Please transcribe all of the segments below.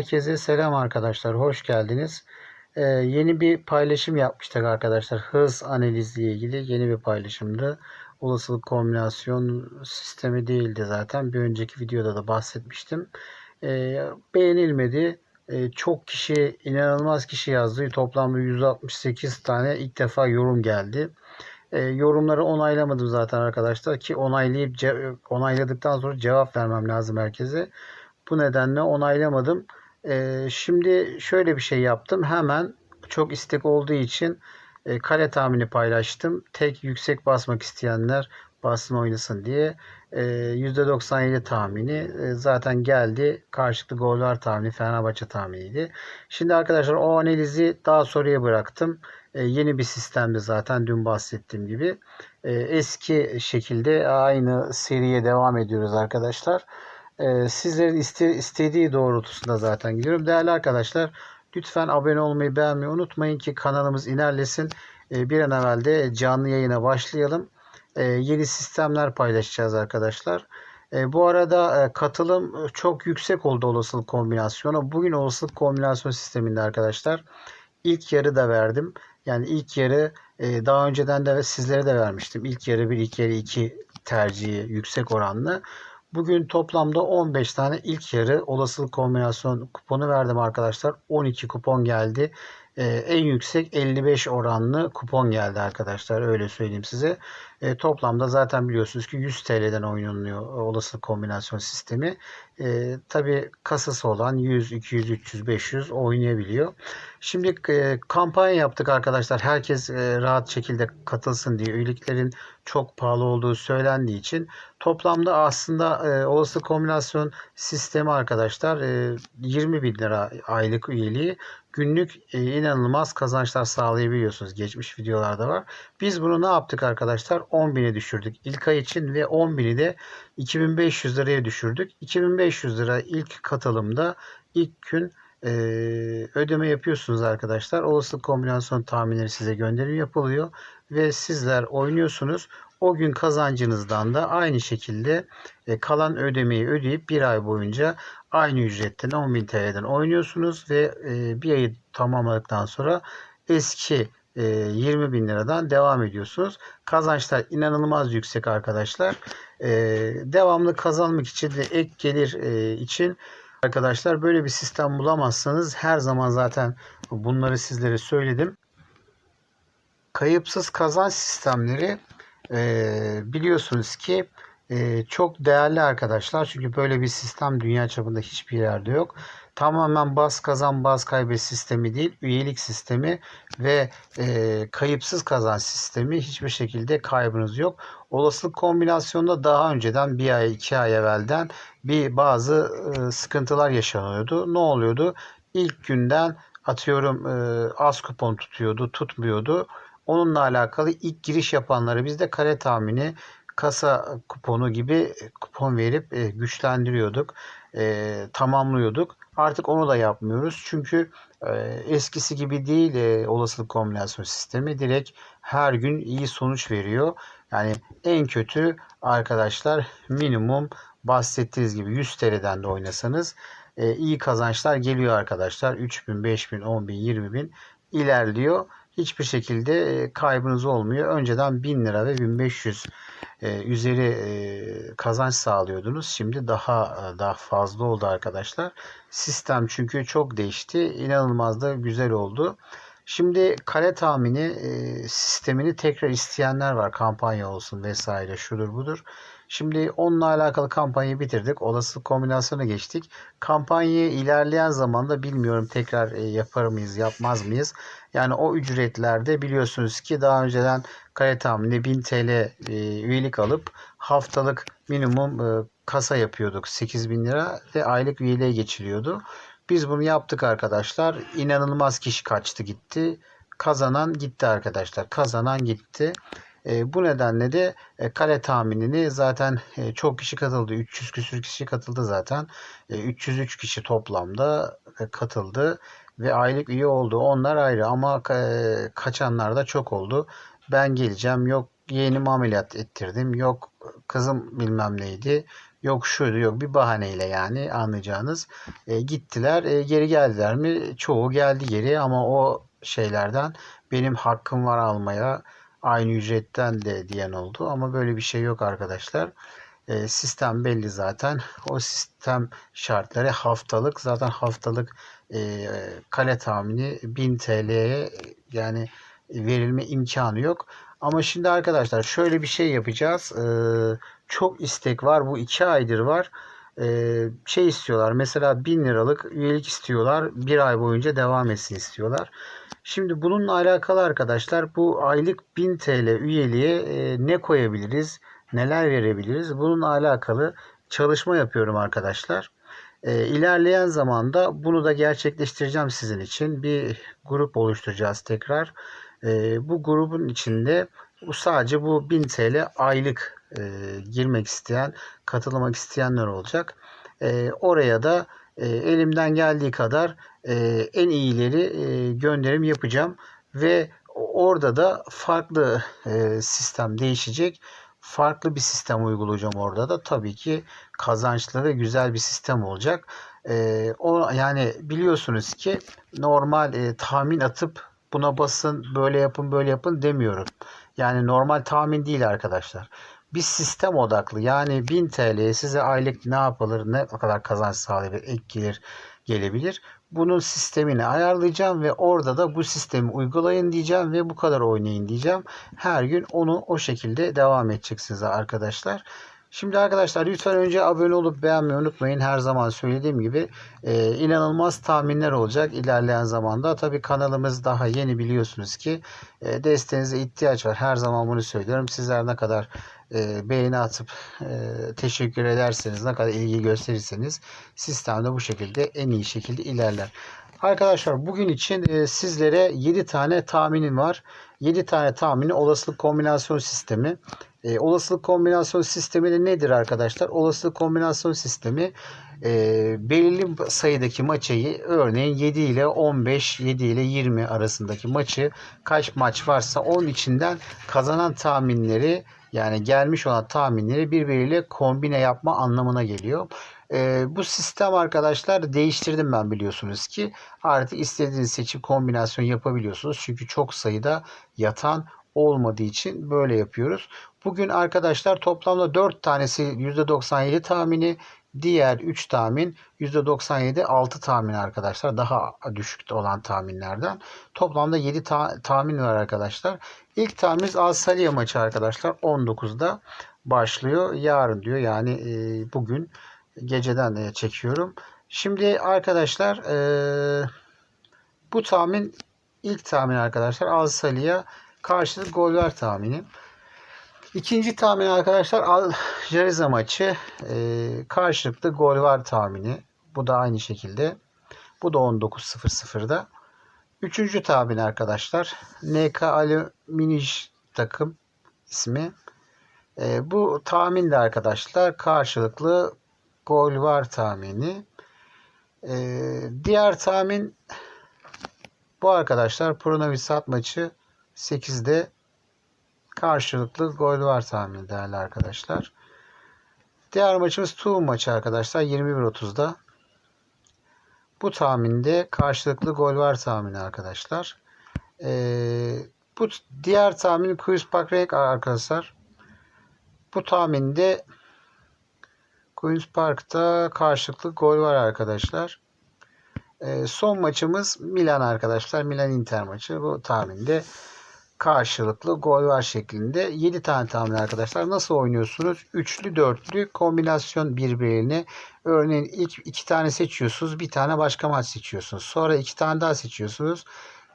Herkese selam arkadaşlar. Hoş geldiniz. Ee, yeni bir paylaşım yapmıştık arkadaşlar. Hız analiziyle ilgili yeni bir paylaşımdı. Olasılık kombinasyon sistemi değildi zaten. Bir önceki videoda da bahsetmiştim. Ee, beğenilmedi. Ee, çok kişi, inanılmaz kişi yazdı. Toplamda 168 tane ilk defa yorum geldi. Ee, yorumları onaylamadım zaten arkadaşlar ki onaylayıp onayladıktan sonra cevap vermem lazım herkese. Bu nedenle onaylamadım. Ee, şimdi şöyle bir şey yaptım. Hemen çok istek olduğu için e, kare tahmini paylaştım. Tek yüksek basmak isteyenler bassın oynasın diye. E, %97 tahmini e, zaten geldi. Karşılıklı goller tahmini Fenerbahçe tahminiydi. Şimdi arkadaşlar o analizi daha sonraya bıraktım. E, yeni bir sistemdi zaten dün bahsettiğim gibi. E, eski şekilde aynı seriye devam ediyoruz arkadaşlar. Ee, sizlerin iste, istediği doğrultusunda zaten gidiyorum. Değerli arkadaşlar lütfen abone olmayı beğenmeyi unutmayın ki kanalımız ilerlesin. Ee, bir an evvel de canlı yayına başlayalım. Ee, yeni sistemler paylaşacağız arkadaşlar. Bu arada e, katılım çok yüksek oldu olasılık kombinasyonu. Bugün olasılık kombinasyon sisteminde arkadaşlar ilk yarı da verdim. Yani ilk yarı e, daha önceden de sizlere de vermiştim. İlk yarı 1, ilk yarı 2 tercihi yüksek oranlı. Bugün toplamda 15 tane ilk yarı olasılık kombinasyon kuponu verdim arkadaşlar. 12 kupon geldi. Ee, en yüksek 55 oranlı kupon geldi arkadaşlar. Öyle söyleyeyim size. Ee, toplamda zaten biliyorsunuz ki 100 TL'den oynanıyor olasılık kombinasyon sistemi. Ee, Tabi kasası olan 100, 200, 300, 500 oynayabiliyor. Şimdi e, kampanya yaptık arkadaşlar. Herkes e, rahat şekilde katılsın diye. Üyeliklerin çok pahalı olduğu söylendiği için toplamda aslında e, olası kombinasyon sistemi arkadaşlar e, 20 bin lira aylık üyeliği günlük e, inanılmaz kazançlar sağlayabiliyorsunuz. Geçmiş videolarda var. Biz bunu ne yaptık arkadaşlar? 10 bine düşürdük ilk ay için ve 10 bini de 2500 liraya düşürdük. 2500 lira ilk katılımda ilk gün e, ödeme yapıyorsunuz arkadaşlar. Olasılık kombinasyon tahminleri size gönderim yapılıyor ve sizler oynuyorsunuz. O gün kazancınızdan da aynı şekilde e, kalan ödemeyi ödeyip bir ay boyunca aynı ücretten 10.000 TL'den oynuyorsunuz ve e, bir ayı tamamladıktan sonra eski e, 20 bin liradan devam ediyorsunuz. Kazançlar inanılmaz yüksek arkadaşlar. E, devamlı kazanmak için de ek gelir e, için arkadaşlar böyle bir sistem bulamazsanız her zaman zaten bunları sizlere söyledim. Kayıpsız kazanç sistemleri e, biliyorsunuz ki e, çok değerli arkadaşlar. Çünkü böyle bir sistem dünya çapında hiçbir yerde yok. Tamamen bas kazan bas kaybet sistemi değil, üyelik sistemi ve e, kayıpsız kazanç sistemi hiçbir şekilde kaybınız yok. Olasılık kombinasyonunda daha önceden bir ay iki ay evvelden bir bazı e, sıkıntılar yaşanıyordu. Ne oluyordu? İlk günden atıyorum e, az kupon tutuyordu, tutmuyordu. Onunla alakalı ilk giriş yapanları biz de kare tahmini, kasa kuponu gibi kupon verip e, güçlendiriyorduk, e, tamamlıyorduk. Artık onu da yapmıyoruz. Çünkü e, eskisi gibi değil e, olasılık kombinasyon sistemi. Direkt her gün iyi sonuç veriyor. Yani en kötü arkadaşlar minimum bahsettiğiniz gibi 100 TL'den de oynasanız e, iyi kazançlar geliyor arkadaşlar. 3000, 5000, 10000, 20000 ilerliyor. Hiçbir şekilde e, kaybınız olmuyor. Önceden 1000 lira ve 1500 e, üzeri e, kazanç sağlıyordunuz. Şimdi daha daha fazla oldu arkadaşlar. Sistem çünkü çok değişti. İnanılmaz da güzel oldu. Şimdi kare tahmini e, sistemini tekrar isteyenler var. Kampanya olsun vesaire şudur budur. Şimdi onunla alakalı kampanyayı bitirdik. Olasılık kombinasyona geçtik. Kampanyayı ilerleyen zamanda bilmiyorum tekrar e, yapar mıyız yapmaz mıyız? Yani o ücretlerde biliyorsunuz ki daha önceden kare tahmini 1000 TL e, üyelik alıp haftalık minimum e, kasa yapıyorduk 8000 lira ve aylık üyeliğe geçiliyordu. Biz bunu yaptık arkadaşlar. İnanılmaz kişi kaçtı gitti. Kazanan gitti arkadaşlar. Kazanan gitti. E, bu nedenle de e, kale tahminini zaten e, çok kişi katıldı. 300 küsür kişi katıldı zaten. E, 303 kişi toplamda e, katıldı ve aylık üye oldu. Onlar ayrı ama e, kaçanlar da çok oldu. Ben geleceğim. Yok yeğenimi ameliyat ettirdim. Yok kızım bilmem neydi. Yok şuydu yok bir bahaneyle yani anlayacağınız e, gittiler e, geri geldiler mi çoğu geldi geri ama o şeylerden benim hakkım var almaya aynı ücretten de diyen oldu ama böyle bir şey yok arkadaşlar. E, sistem belli zaten. O sistem şartları haftalık. Zaten haftalık e, kale tahmini 1000 TL'ye yani verilme imkanı yok. Ama şimdi arkadaşlar şöyle bir şey yapacağız. E, çok istek var. Bu iki aydır var. E, şey istiyorlar. Mesela 1000 liralık üyelik istiyorlar. Bir ay boyunca devam etsin istiyorlar. Şimdi bununla alakalı arkadaşlar bu aylık 1000 TL üyeliğe e, ne koyabiliriz? Neler verebiliriz? Bununla alakalı çalışma yapıyorum arkadaşlar. E, ilerleyen zamanda bunu da gerçekleştireceğim sizin için. Bir grup oluşturacağız tekrar. E, bu grubun içinde bu sadece bu 1000 TL aylık e, girmek isteyen, katılmak isteyenler olacak. E, oraya da e, elimden geldiği kadar e, en iyileri e, gönderim yapacağım ve orada da farklı e, sistem değişecek. Farklı bir sistem uygulayacağım orada da. Tabii ki kazançlı ve güzel bir sistem olacak. E, o yani biliyorsunuz ki normal e, tahmin atıp buna basın, böyle yapın, böyle yapın demiyorum. Yani normal tahmin değil arkadaşlar. Bir sistem odaklı yani 1000 TL'ye size aylık ne yapılır, ne kadar kazanç sağlayabilir, ek gelir gelebilir. Bunun sistemini ayarlayacağım ve orada da bu sistemi uygulayın diyeceğim ve bu kadar oynayın diyeceğim. Her gün onu o şekilde devam edeceksiniz arkadaşlar. Şimdi arkadaşlar lütfen önce abone olup beğenmeyi unutmayın. Her zaman söylediğim gibi e, inanılmaz tahminler olacak ilerleyen zamanda. Tabi kanalımız daha yeni biliyorsunuz ki e, desteğinize ihtiyaç var. Her zaman bunu söylüyorum. Sizler ne kadar e, beğeni atıp e, teşekkür ederseniz, ne kadar ilgi gösterirseniz sistem de bu şekilde en iyi şekilde ilerler. Arkadaşlar bugün için e, sizlere 7 tane tahminim var. 7 tane tahmini olasılık kombinasyon sistemi. E, olasılık kombinasyon sistemi de nedir arkadaşlar? Olasılık kombinasyon sistemi e, belirli sayıdaki maçı örneğin 7 ile 15, 7 ile 20 arasındaki maçı kaç maç varsa onun içinden kazanan tahminleri yani gelmiş olan tahminleri birbiriyle kombine yapma anlamına geliyor. E, bu sistem arkadaşlar değiştirdim ben biliyorsunuz ki artık istediğiniz seçim kombinasyon yapabiliyorsunuz. Çünkü çok sayıda yatan olmadığı için böyle yapıyoruz. Bugün arkadaşlar toplamda 4 tanesi %97 tahmini, diğer 3 tahmin %97 6 tahmin arkadaşlar. Daha düşük olan tahminlerden. Toplamda 7 ta- tahmin var arkadaşlar. İlk tahminimiz Alsalia maçı arkadaşlar. 19'da başlıyor. Yarın diyor yani e, bugün geceden e, çekiyorum. Şimdi arkadaşlar e, bu tahmin ilk tahmin arkadaşlar Alsalia karşılık goller tahmini. İkinci tahmin arkadaşlar Al Jariza maçı e, karşılıklı gol var tahmini. Bu da aynı şekilde. Bu da 19.00'da. Üçüncü tahmin arkadaşlar. NK Alüminij takım ismi. E, bu tahmin de arkadaşlar karşılıklı gol var tahmini. E, diğer tahmin bu arkadaşlar Pronovisat maçı 8'de karşılıklı gol var tahmini değerli arkadaşlar. Diğer maçımız Tuğ maçı arkadaşlar 21.30'da. Bu tahminde karşılıklı gol var tahmini arkadaşlar. Ee, bu diğer tahmin Queen's Park arkadaşlar. Bu tahminde Queen's Park'ta karşılıklı gol var arkadaşlar. Ee, son maçımız Milan arkadaşlar. Milan Inter maçı. Bu tahminde karşılıklı gol var şeklinde 7 tane tahmin arkadaşlar. Nasıl oynuyorsunuz? Üçlü, dörtlü kombinasyon birbirine. Örneğin ilk iki tane seçiyorsunuz. Bir tane başka maç seçiyorsunuz. Sonra iki tane daha seçiyorsunuz.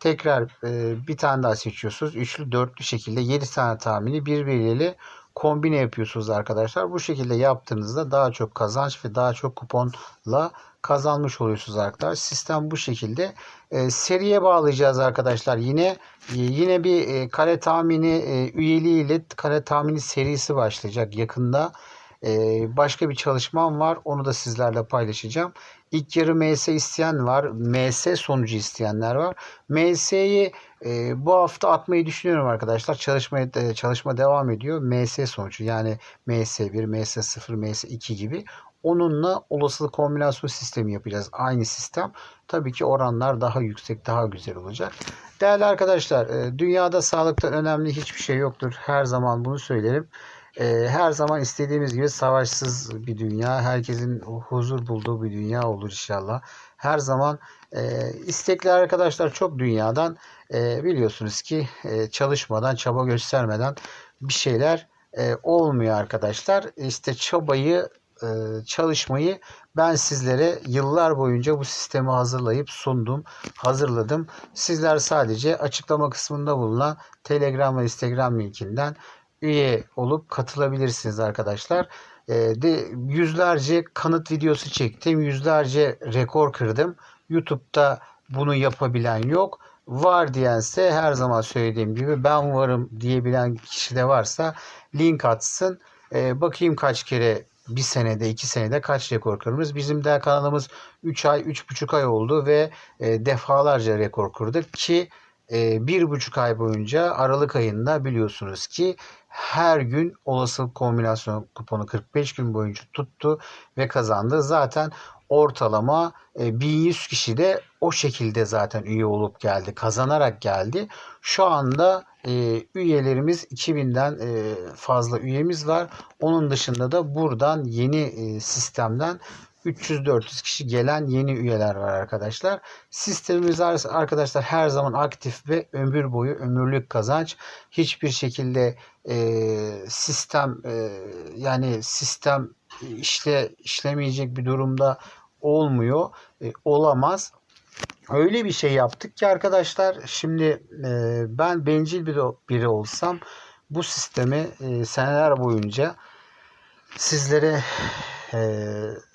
Tekrar e, bir tane daha seçiyorsunuz. Üçlü, dörtlü şekilde 7 tane tahmini birbiriyle kombine yapıyorsunuz arkadaşlar. Bu şekilde yaptığınızda daha çok kazanç ve daha çok kuponla kazanmış oluyorsunuz arkadaşlar. Sistem bu şekilde. E, seriye bağlayacağız arkadaşlar. Yine e, yine bir e, kare tahmini e, üyeliğiyle kare tahmini serisi başlayacak yakında. E, başka bir çalışmam var. Onu da sizlerle paylaşacağım. İlk yarı MS isteyen var. MS sonucu isteyenler var. MS'yi e, bu hafta atmayı düşünüyorum arkadaşlar. Çalışmaya e, çalışma devam ediyor. MS sonucu yani MS1, MS0, MS2 gibi. Onunla olasılık kombinasyon sistemi yapacağız. Aynı sistem. Tabii ki oranlar daha yüksek, daha güzel olacak. Değerli arkadaşlar, e, dünyada sağlıktan önemli hiçbir şey yoktur. Her zaman bunu söylerim. E, her zaman istediğimiz gibi savaşsız bir dünya, herkesin huzur bulduğu bir dünya olur inşallah. Her zaman e, istekli arkadaşlar çok dünyadan biliyorsunuz ki çalışmadan, çaba göstermeden bir şeyler olmuyor arkadaşlar. İşte çabayı çalışmayı ben sizlere yıllar boyunca bu sistemi hazırlayıp sundum, hazırladım. Sizler sadece açıklama kısmında bulunan Telegram ve Instagram linkinden üye olup katılabilirsiniz arkadaşlar. de, yüzlerce kanıt videosu çektim. Yüzlerce rekor kırdım. YouTube'da bunu yapabilen yok. Var diyense her zaman söylediğim gibi ben varım diyebilen kişi de varsa link atsın. E, bakayım kaç kere bir senede, iki senede kaç rekor kırmış. Bizim de kanalımız 3 ay, 3,5 ay oldu ve e, defalarca rekor kırdık ki e, bir buçuk ay boyunca Aralık ayında biliyorsunuz ki her gün olasılık kombinasyon kuponu 45 gün boyunca tuttu ve kazandı. Zaten ortalama 1100 e, kişi de o şekilde zaten üye olup geldi. Kazanarak geldi. Şu anda e, üyelerimiz 2000'den e, fazla üyemiz var. Onun dışında da buradan yeni sistemden 300-400 kişi gelen yeni üyeler var arkadaşlar. Sistemimiz arkadaşlar her zaman aktif ve ömür boyu ömürlük kazanç. Hiçbir şekilde e, sistem e, yani sistem işle işlemeyecek bir durumda olmuyor. E, olamaz. Öyle bir şey yaptık ki arkadaşlar şimdi e, ben bencil biri, biri olsam bu sistemi e, seneler boyunca sizlere e,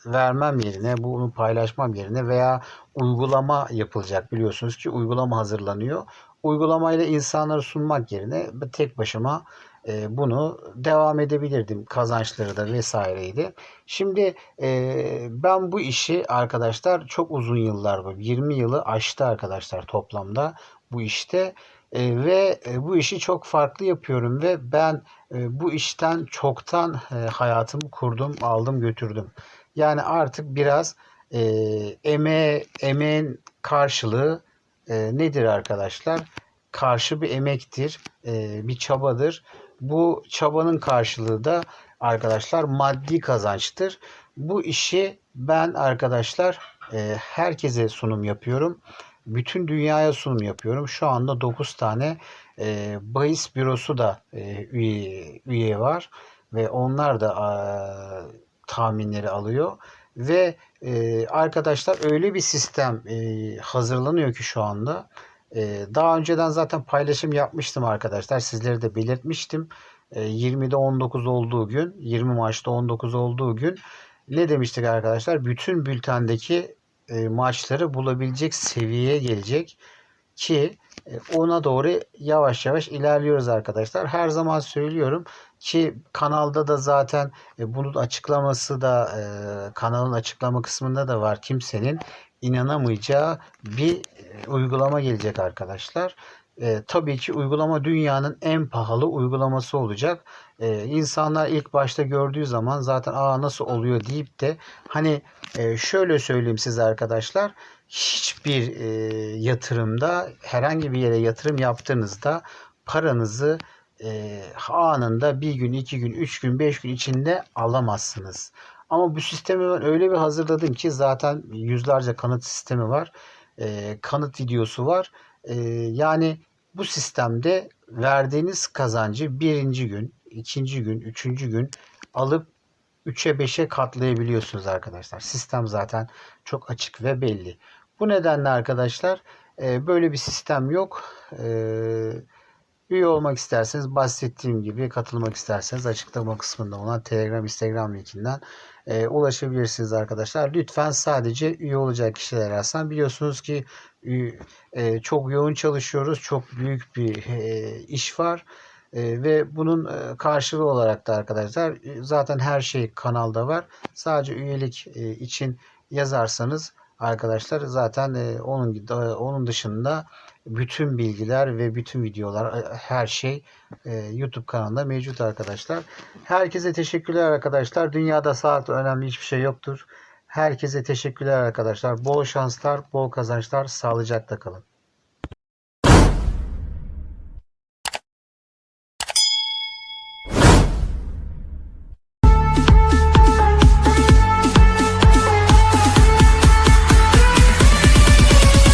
vermem yerine bunu paylaşmam yerine veya uygulama yapılacak biliyorsunuz ki uygulama hazırlanıyor. Uygulamayla insanları sunmak yerine tek başıma e, bunu devam edebilirdim. Kazançları da vesaireydi. Şimdi e, ben bu işi arkadaşlar çok uzun yıllar var. 20 yılı aştı arkadaşlar toplamda bu işte. E, ve e, bu işi çok farklı yapıyorum ve ben e, bu işten çoktan e, hayatımı kurdum, aldım, götürdüm. Yani artık biraz e, eme, emeğin karşılığı e, nedir arkadaşlar? Karşı bir emektir, e, bir çabadır. Bu çabanın karşılığı da arkadaşlar maddi kazançtır. Bu işi ben arkadaşlar e, herkese sunum yapıyorum. Bütün dünyaya sunum yapıyorum. Şu anda 9 tane e, bahis bürosu da e, üye, üye var ve onlar da e, tahminleri alıyor ve e, arkadaşlar öyle bir sistem e, hazırlanıyor ki şu anda. E, daha önceden zaten paylaşım yapmıştım arkadaşlar. Sizlere de belirtmiştim. E, 20'de 19 olduğu gün 20 maçta 19 olduğu gün ne demiştik arkadaşlar? Bütün bültendeki e, maçları bulabilecek seviyeye gelecek ki e, ona doğru yavaş yavaş ilerliyoruz arkadaşlar. Her zaman söylüyorum ki kanalda da zaten e, bunun açıklaması da e, kanalın açıklama kısmında da var. Kimsenin inanamayacağı bir uygulama gelecek arkadaşlar. E, tabii ki uygulama dünyanın en pahalı uygulaması olacak. E, insanlar ilk başta gördüğü zaman zaten aa nasıl oluyor deyip de hani e, şöyle söyleyeyim size arkadaşlar hiçbir e, yatırımda herhangi bir yere yatırım yaptığınızda paranızı e, anında bir gün, iki gün, üç gün, beş gün içinde alamazsınız. Ama bu sistemi ben öyle bir hazırladım ki zaten yüzlerce kanıt sistemi var. E, kanıt videosu var. E, yani bu sistemde verdiğiniz kazancı birinci gün, ikinci gün, üçüncü gün alıp 3'e 5'e katlayabiliyorsunuz arkadaşlar. Sistem zaten çok açık ve belli. Bu nedenle arkadaşlar e, böyle bir sistem yok. E, üye olmak isterseniz bahsettiğim gibi katılmak isterseniz açıklama kısmında olan Telegram, Instagram linkinden e, ulaşabilirsiniz arkadaşlar. Lütfen sadece üye olacak kişiler arasından biliyorsunuz ki çok yoğun çalışıyoruz. Çok büyük bir e, iş var. E, ve bunun e, karşılığı olarak da arkadaşlar e, zaten her şey kanalda var. Sadece üyelik e, için yazarsanız arkadaşlar zaten e, onun e, onun dışında bütün bilgiler ve bütün videolar e, her şey e, YouTube kanalında mevcut arkadaşlar. Herkese teşekkürler arkadaşlar. Dünyada saat önemli hiçbir şey yoktur. Herkese teşekkürler arkadaşlar. Bol şanslar, bol kazançlar, sağlıcakla kalın.